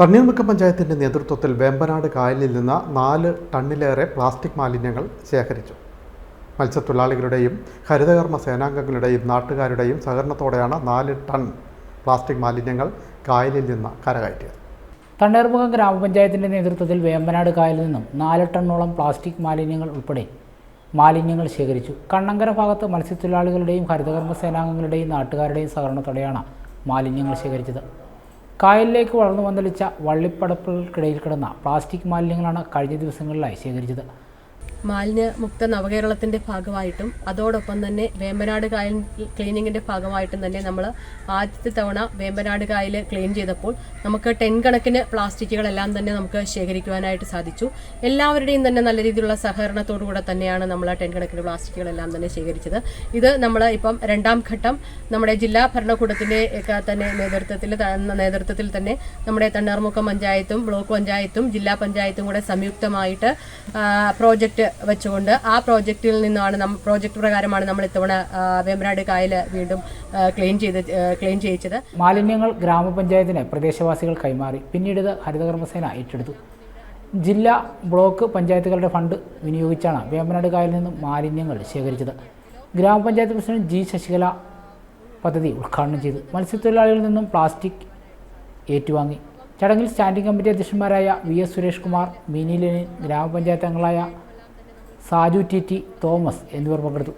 തണ്ണീർമുക്കം പഞ്ചായത്തിന്റെ നേതൃത്വത്തിൽ വേമ്പനാട് കായലിൽ നിന്ന് നാല് ടണ്ണിലേറെ പ്ലാസ്റ്റിക് മാലിന്യങ്ങൾ ശേഖരിച്ചു. മത്സ്യത്തൊഴിലാളികളുടെയും ഹരിതകർമ്മ സേനാംഗങ്ങളുടെയും നാട്ടുകാരുടെയും സഹകരണത്തോടെയാണ് നാല് ടൺ പ്ലാസ്റ്റിക് മാലിന്യങ്ങൾ കായലിൽ നിന്ന് കരകയറ്റിയത്. തണ്ണീർമുഖം ഗ്രാമപഞ്ചായത്തിന്റെ നേതൃത്വത്തിൽ വേമ്പനാട് കായലിൽ നിന്നും നാല് ടണ്ണോളം പ്ലാസ്റ്റിക് മാലിന്യങ്ങൾ ഉൾപ്പെടെ മാലിന്യങ്ങൾ ശേഖരിച്ചു. കണ്ണങ്കര ഭാഗത്ത് മത്സ്യത്തൊഴിലാളികളുടെയും ഹരിതകർമ്മ സേനാംഗങ്ങളുടെയും നാട്ടുകാരുടെയും സഹകരണത്തോടെയാണ് മാലിന്യങ്ങൾ ശേഖരിച്ചത്. കായലിലേക്ക് വളർന്നു വന്നലിച്ച വള്ളിപ്പടപ്പുകൾക്കിടയിൽ കിടന്ന പ്ലാസ്റ്റിക് മാലിന്യങ്ങളാണ് കഴിഞ്ഞ ദിവസങ്ങളിലായി ശേഖരിച്ചത്. മാലിന്യമുക്ത നവകേരളത്തിന്റെ ഭാഗമായിട്ടും അതോടൊപ്പം തന്നെ വേമ്പനാട് കായൽ ക്ലീനിങ്ങിന്റെ ഭാഗമായിട്ടും തന്നെ നമ്മൾ ആദ്യത്തെ തവണ വേമ്പനാട് കായൽ ക്ലീൻ ചെയ്തപ്പോൾ നമുക്ക് ടെൻ കണക്കിന് പ്ലാസ്റ്റിക്കുകളെല്ലാം തന്നെ നമുക്ക് ശേഖരിക്കുവാനായിട്ട് സാധിച്ചു. എല്ലാവരുടെയും തന്നെ നല്ല രീതിയിലുള്ള സഹകരണത്തോടു കൂടെ തന്നെയാണ് നമ്മൾ ആ ടെൻ കണക്കിന് പ്ലാസ്റ്റിക്കുകളെല്ലാം തന്നെ ശേഖരിച്ചത്. ഇത് നമ്മൾ ഇപ്പം രണ്ടാം ഘട്ടം നമ്മുടെ ജില്ലാ ഭരണകൂടത്തിന്റെ ഒക്കെ തന്നെ നേതൃത്വത്തിൽ നേതൃത്വത്തിൽ തന്നെ നമ്മുടെ തണ്ണാർമുക്കം പഞ്ചായത്തും ബ്ലോക്ക് പഞ്ചായത്തും ജില്ലാ പഞ്ചായത്തും കൂടെ സംയുക്തമായിട്ട് പ്രോജക്റ്റ് വെച്ചുകൊണ്ട് ആ പ്രോജക്റ്റിൽ നിന്നാണ് നമ്മൾ പ്രോജക്റ്റ് പ്രകാരമാണ് നമ്മൾ ഇത്തവണ വേമ്പനാട് കായൽ വീണ്ടും ക്ലീൻ ചെയ്ത് ക്ലീൻ ചെയ്യിച്ചത്. മാലിന്യങ്ങൾ ഗ്രാമപഞ്ചായത്തിന് പ്രദേശവാസികൾ കൈമാറി. പിന്നീട് ഇത് ഹരിതകർമ്മസേന ഏറ്റെടുത്തു. ജില്ലാ ബ്ലോക്ക് പഞ്ചായത്തുകളുടെ ഫണ്ട് വിനിയോഗിച്ചാണ് വേമ്പനാട് കായലിൽ നിന്നും മാലിന്യങ്ങൾ ശേഖരിച്ചത്. ഗ്രാമപഞ്ചായത്ത് പ്രസിഡന്റ് ജി ശശികല പദ്ധതി ഉദ്ഘാടനം ചെയ്തു. മത്സ്യത്തൊഴിലാളികളിൽ നിന്നും പ്ലാസ്റ്റിക് ഏറ്റുവാങ്ങി. ചടങ്ങിൽ സ്റ്റാൻഡിംഗ് കമ്മിറ്റി അധ്യക്ഷന്മാരായ വി എസ് സുരേഷ് കുമാർ മിനി ലെനിൻ ഗ്രാമപഞ്ചായത്ത് അംഗങ്ങളായ സാജു ടി ടി തോമസ് എന്നിവർ പങ്കെടുത്തു.